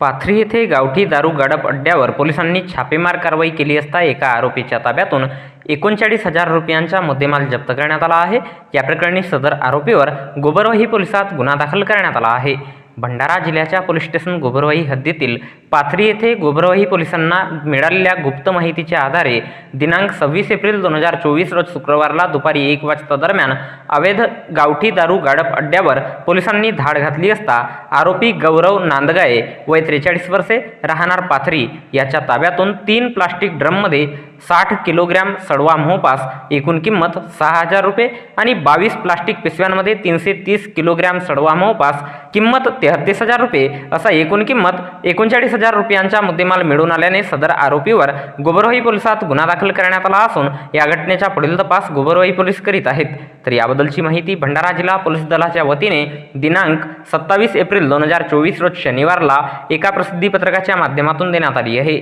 पाथरी येथे गावठी दारू गडप अड्ड्यावर पोलिसांनी छापेमार कारवाई केली असता एका आरोपीच्या ताब्यातून एकोणचाळीस हजार रुपयांचा मुद्देमाल जप्त करण्यात आला आहे. या प्रकरणी सदर आरोपीवर गोबरवाही पोलिसात गुन्हा दाखल करण्यात आला आहे. भंडारा जिल्ह्याच्या पोलीस स्टेशन गोबरवाही हद्दीतील पाथरी येथे गोबरवाही पोलिसांना मिळालेल्या गुप्त माहितीच्या आधारे दिनांक सव्वीस एप्रिल दोन हजार चोवीस रोज शुक्रवारला दुपारी एक वाजता दरम्यान अवैध गावठी दारू गाडप अड्ड्यावर पोलिसांनी धाड घातली असता आरोपी गौरव नांदगाये वय त्रेचाळीस वर्षे राहणार पाथरी याच्या ताब्यातून तीन प्लास्टिक ड्रममध्ये साठ किलोग्रॅम सडवा मोहपास एकूण किंमत सहा हजार रुपये आणि बावीस प्लास्टिक पिशव्यांमध्ये तीनशे तीस किलोग्रॅम सडवा मोहपास किंमत तेहतीस हजार रुपये असा एकूण किंमत एकोणचाळीस हजार रुपयांचा मुद्देमाल मिळून आल्याने सदर आरोपीवर गोबरवाही पोलिसात गुन्हा दाखल करण्यात आला असून या घटनेचा पुढील तपास गोबरवाही पोलीस करीत आहेत. तर याबद्दलची माहिती भंडारा जिल्हा पोलीस दलाच्या वतीने दिनांक सत्तावीस एप्रिल दोन हजार चोवीस रोज शनिवारला एका प्रसिद्धीपत्रकाच्या माध्यमातून देण्यात आली आहे.